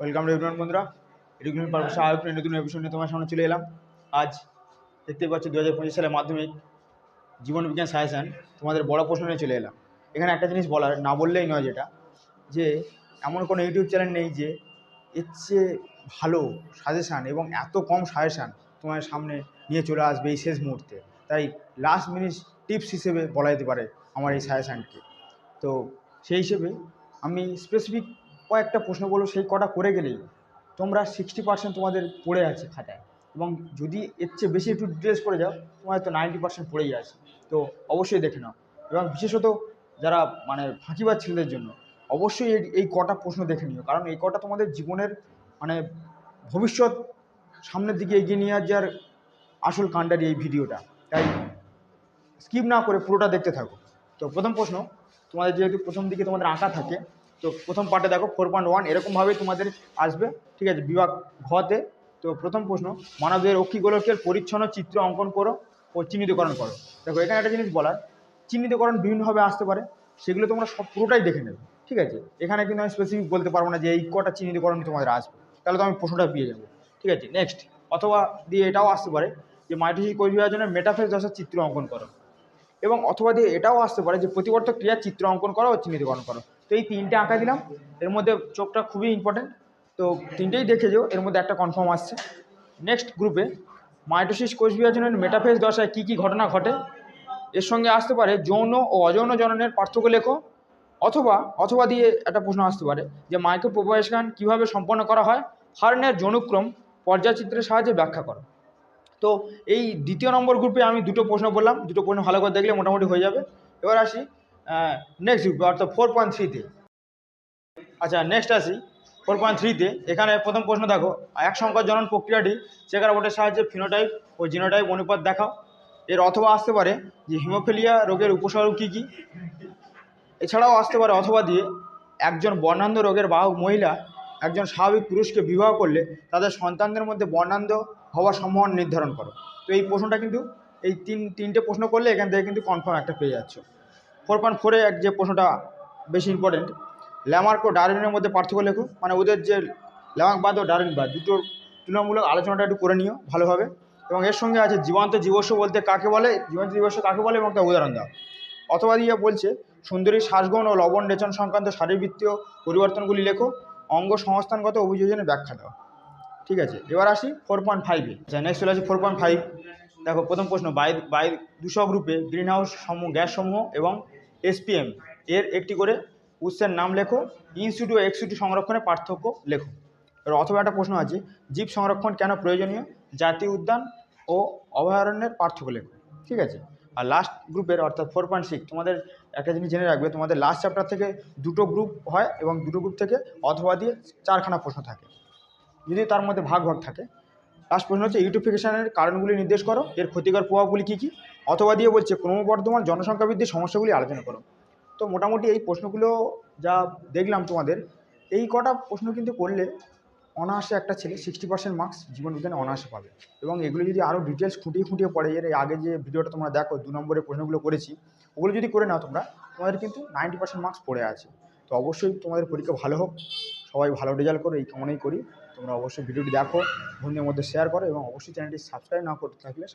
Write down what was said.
Welcome everyone বন্ধুরা। Education পারপাসে আরও নতুন এপিসোড নিয়ে তোমার সামনে চলে এলাম। আজ দেখতে পাচ্ছ দু হাজার পঁচিশ সালের মাধ্যমিক জীবন বিজ্ঞান সাজেশান তোমাদের বড় প্রশ্ন নিয়ে চলে এলাম। এখানে একটা জিনিস বলার, না বললেই নয় যেটা, যে এমন কোনো ইউটিউব চ্যানেল নেই যে এর চেয়ে ভালো সাজেশান এবং এত কম সাজেশান তোমার সামনে নিয়ে চলে আসবে এই শেষ মুহূর্তে। তাই লাস্ট মিনিট টিপস হিসেবে বলা যেতে পারে আমার এই সাজেশানকে তো সেই হিসেবে আমি স্পেসিফিক কয়েকটা প্রশ্ন বলব সেই কটা করে গেলেই তোমরা সিক্সটি পার্সেন্ট তোমাদের পড়ে আছে খাতায়। এবং যদি এর চেয়ে বেশি একটু ডিটেলস করে যাও তোমার তো নাইনটি পার্সেন্ট পড়েই আছে। তো অবশ্যই দেখে নাও। এবং বিশেষত যারা মানে ফাঁকিবাজ ছেলেদের জন্য, অবশ্যই এই এই কটা প্রশ্ন দেখে নিও। কারণ এই কটা তোমাদের জীবনের মানে ভবিষ্যৎ সামনের দিকে এগিয়ে নিয়ে যাওয়ার আসল কাণ্ডারি এই ভিডিওটা। তাই স্কিপ না করে পুরোটা দেখতে থাকো। তো প্রথম প্রশ্ন, তোমাদের যেহেতু প্রথম দিকে তোমাদের আঁকা থাকে তো প্রথম পার্টে দেখো ফোর পয়েন্ট ওয়ান এরকমভাবেই তোমাদের আসবে, ঠিক আছে? বিভাগ ঘতে। তো প্রথম প্রশ্ন মানবদের অক্ষিগোলকের পরিচ্ছন্ন চিত্র অঙ্কন করো ও চিহ্নিতকরণ করো। দেখো, এখানে একটা জিনিস বলার, চিহ্নিতকরণ বিভিন্নভাবে আসতে পারে, সেগুলো তোমরা সব পুরোটাই দেখে নেবে, ঠিক আছে? এখানে কিন্তু আমি স্পেসিফিক বলতে পারব না যে এই কটা চিহ্নিতকরণ তোমাদের আসবে, তাহলে তো আমি প্রশ্নটা পেয়ে যাব, ঠিক আছে? নেক্সট অথবা দিয়ে এটাও আসতে পারে যে মাইটোসিস কোষ বিভাজনের মেটাফেজ দশার চিত্র অঙ্কন করো। এবং অথবা দিয়ে এটাও আসতে পারে যে প্রতিবর্তক ক্রিয়ার চিত্র অঙ্কন করো ও চিহ্নিতকরণ করো। তো এই তিনটে আঁকা দিলাম। এর মধ্যে চোখটা খুবই ইম্পর্টেন্ট তো তিনটেই দেখে যেও এর মধ্যে একটা কনফার্ম আসছে। নেক্সট গ্রুপে মাইটোসিস কোষ বিভাজনের মেটাফেজ দশায় কী কী ঘটনা ঘটে? এর সঙ্গে আসতে পারে যৌন ও অযৌন জননের পার্থক্য লেখো। অথবা অথবা দিয়ে একটা প্রশ্ন আসতে পারে যে মাইক্রো প্রবাসগান কীভাবে সম্পন্ন করা হয়? হার্নের যৌনুক্রম পর্যায়চিত্রের সাহায্যে ব্যাখ্যা করো। তো এই দ্বিতীয় নম্বর গ্রুপে আমি দুটো প্রশ্ন বললাম দুটো প্রশ্ন ভালো করে দেখলে মোটামুটি হয়ে যাবে। এবার আসি নেক্সট গ্রুপে অর্থাৎ ফোর পয়েন্ট থ্রিতে আচ্ছা নেক্সট আসি ফোর পয়েন্ট থ্রিতে এখানে প্রথম প্রশ্ন দেখো, এক সংখ্যা জনন প্রক্রিয়াটি চেকার বোর্ডের সাহায্যে ফিনোটাইপ ও জিনোটাইপ অনুপাত দেখাও। এর অথবা আসতে পারে যে হিমোফিলিয়া রোগের উপসর্গ কী কী? এছাড়াও আসতে পারে অথবা দিয়ে একজন বর্ণান্ধ রোগের বাহক মহিলা একজন স্বাভাবিক পুরুষকে বিবাহ করলে তাদের সন্তানদের মধ্যে বর্ণান্ধ হওয়ার সম্ভাবনা নির্ধারণ করো। তো এই প্রশ্নটা কিন্তু এই তিন, তিনটে প্রশ্ন করলে এখান থেকে কিন্তু কনফার্ম একটা পেয়ে যাচ্ছ। ফোর পয়েন্ট ফোরে এক যে প্রশ্নটা বেশি ইম্পর্টেন্ট ল্যামার্ক ও ডারউইনের মধ্যে পার্থক্য লেখো। মানে ওদের যে ল্যামার্কবাদ ও ডারউইনবাদ দুটোর তুলনামূলক আলোচনাটা একটু করে নিও ভালোভাবে। এবং এর সঙ্গে আছে জীবন্ত জীবস্ব বলতে কাকে বলে? জীবন্ত জীবস্ব কাকে বলে? এবং একটা উদাহরণ দাও। অথবা দিয়ে বলছে, সুন্দরী শ্বাসগণ ও লবণ রেচন সংক্রান্ত শারীরবৃত্তীয় পরিবর্তনগুলি লেখো। অঙ্গ সংস্থানগত অভিযোজনের ব্যাখ্যা দাও। ঠিক আছে? এবার আসি ফোর পয়েন্ট ফাইভে আচ্ছা নেক্সট চলে আসি ফোর পয়েন্ট ফাইভ দেখো, প্রথম প্রশ্ন, বায়ু বায়ু দূষক রূপে গ্রিন হাউস সমূহ গ্যাস সমূহ এবং এসপিএম এর একটি করে উৎসের নাম লেখো ইনস্টিটিউট ও এক্সিটিউ সংরক্ষণের পার্থক্য লেখো। এবার অথবা একটা প্রশ্ন আছে, জীব সংরক্ষণ কেন প্রয়োজনীয়? জাতীয় উদ্যান ও অভয়ারণ্যের পার্থক্য লেখো। ঠিক আছে? আর লাস্ট গ্রুপের অর্থাৎ ফোর পয়েন্ট সিক্স তোমাদের একটা জিনিস জেনে রাখবে, তোমাদের লাস্ট চ্যাপ্টার থেকে দুটো গ্রুপ হয় এবং দুটো গ্রুপ থেকে অথবা দিয়ে চারখানা প্রশ্ন থাকে। যদি তার মধ্যে ভাগ ভাগ থাকে। লাস্ট প্রশ্ন হচ্ছে ইউটিফিকেশনের কারণগুলি নির্দেশ করো। এর ক্ষতিকর প্রভাবগুলি কী কী? অথবা দিয়ে বলছে, ক্রমবর্ধমান জনসংখ্যা বৃদ্ধির সমস্যাগুলি আলোচনা করো। তো মোটামুটি এই প্রশ্নগুলো যা দেখলাম তোমাদের, এই কটা প্রশ্ন কিন্তু করলে অনায়াসে একটা ছেলে সিক্সটি পার্সেন্ট মার্কস জীবনবিজ্ঞানে অনায়াসে পাবে। এবং এগুলো যদি আরও ডিটেলস খুঁটিয়ে খুঁটিয়ে পড়ে, এর আগে যে ভিডিওটা তোমরা দেখো, দু নম্বরের প্রশ্নগুলো করেছি, ওগুলো যদি করে নাও তোমরা, তোমাদের কিন্তু নাইনটি পার্সেন্ট মার্কস পড়ে আছে। তো অবশ্যই তোমাদের পরীক্ষা ভালো হোক, সবাই ভালো রেজাল্ট করো, এই কামনাই করি। তোমরা অবশ্যই ভিডিওটি দেখো, বন্ধুদের মধ্যে শেয়ার করো এবং অবশ্যই চ্যানেলটি সাবস্ক্রাইব না করতে থাকলে